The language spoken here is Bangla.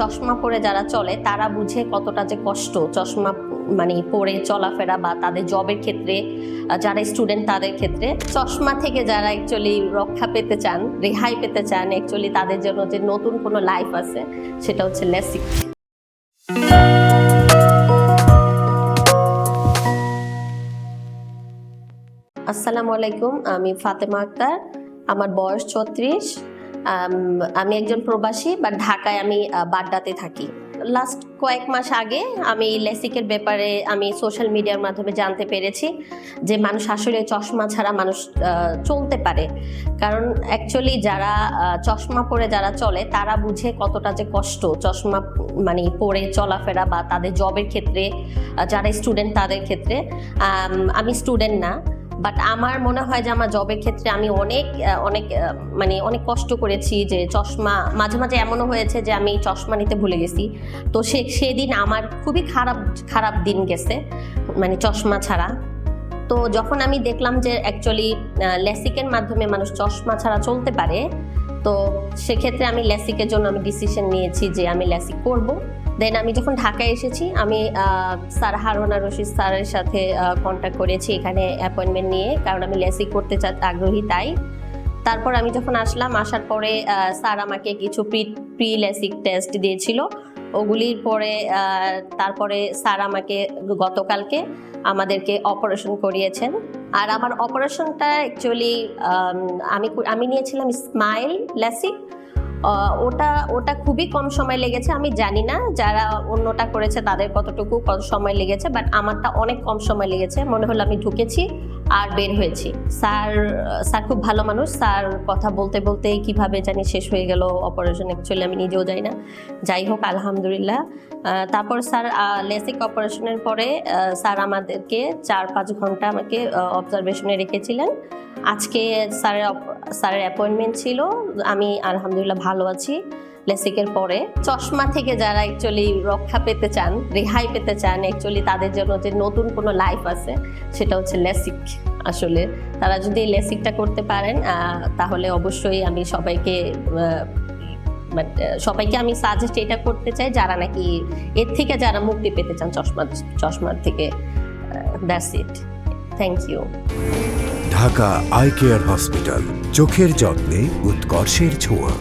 চশমা পরে যারা চলে, তারা বুঝে কতটা যে কষ্ট। চশমা মানে পরে চলাফেরা বা তাদের জবের ক্ষেত্রে যারা স্টুডেন্ট তাদের ক্ষেত্রে। চশমা থেকে যারা অ্যাকচুয়ালি রক্ষা পেতে চান, রেহাই পেতে চান অ্যাকচুয়ালি তাদের জন্য যে নতুন কোনো লাইফ আছে, সেটা হচ্ছে লেসিক আসসালামু আলাইকুম, আমি ফাতেমা আক্তার, আমার বয়স ছত্রিশ। আমি একজন প্রবাসী বা ঢাকায় আমি বাড্ডাতে থাকি। লাস্ট কয়েক মাস আগে আমি লেসিকের ব্যাপারে আমি সোশ্যাল মিডিয়ার মাধ্যমে জানতে পেরেছি যে মানুষ আসলে চশমা ছাড়া মানুষ চলতে পারে। কারণ অ্যাকচুয়ালি যারা চশমা পরে যারা চলে, তারা বুঝে কতটা যে কষ্ট চশমা মানে পরে চলাফেরা বা তাদের জবের ক্ষেত্রে যারা স্টুডেন্ট তাদের ক্ষেত্রে। আমি স্টুডেন্ট না বাট আমার মনে হয় যে আমার জবের ক্ষেত্রে আমি অনেক অনেক মানে অনেক কষ্ট করেছি যে চশমা, মাঝে মাঝে এমনও হয়েছে যে আমি চশমা নিতে ভুলে গেছি। তো সে, সেদিন আমার খুবই খারাপ খারাপ দিন গেছে মানে চশমা ছাড়া। তো যখন আমি দেখলাম যে অ্যাকচুয়ালি লেসিকের মাধ্যমে মানুষ চশমা ছাড়া চলতে পারে, তো সেক্ষেত্রে আমি লেসিকের জন্য আমি ডিসিশন নিয়েছি যে আমি লেসিক করব। দেন আমি যখন ঢাকায় এসেছি, আমি স্যার হারুনা রশিদ স্যারের সাথে কন্ট্যাক্ট করেছি এখানে অ্যাপয়েন্টমেন্ট নিয়ে, কারণ আমি লেসিক করতে চা, আগ্রহী তাই। তারপর আমি যখন আসলাম, আসার পরে স্যার আমাকে কিছু প্রি প্রি লেসিক টেস্ট দিয়েছিল। ওগুলির পরে তারপরে স্যার আমাকে গতকালকে আমাদেরকে অপারেশন করিয়েছেন। আর আমার অপারেশনটা অ্যাকচুয়ালি আমি আমি নিয়েছিলাম স্মাইল লেসিক ওটা ওটা খুবই কম সময় লেগেছে, আমি জানি না যারা অন্যটা করেছে তাদের কতটুকু কত সময় লেগেছে বাট আমারটা অনেক কম সময় লেগেছে, মনে হলো আমি ঢুকেছি আর বের হয়েছি। স্যার স্যার খুব ভালো মানুষ, স্যার কথা বলতে বলতে কীভাবে জানি শেষ হয়ে গেল অপারেশন অ্যাকচুয়ালি আমি নিজেও যাই না। যাই হোক, আলহামদুলিল্লাহ। তারপর স্যার লেসিক অপারেশনের পরে স্যার আমাদেরকে চার পাঁচ ঘণ্টা আমাকে অবজারভেশনে রেখেছিলেন। আজকে স্যারের স্যারের অ্যাপয়েন্টমেন্ট ছিল। আমি আলহামদুলিল্লাহ ভালো আছি। লেসিকের পরে চশমা থেকে যারা অ্যাকচুয়ালি রক্ষা পেতে চান রেহাই পেতে চান অ্যাকচুয়ালি তাদের জন্য যে নতুন কোনো লাইফ আছে সেটা হচ্ছে লেসিক আসলে। তারা যদি লেসিকটা করতে পারেন তাহলে অবশ্যই আমি সবাইকে আহ, সবাইকে আমি সাজেস্ট এটা করতে চাই যারা নাকি এর থেকে যারা মুক্তি পেতে চান চশমা চশমার থেকে that's it thank you Dhaka eye care hospital চোখের যত্নে উৎকর্ষের ছোঁয়া।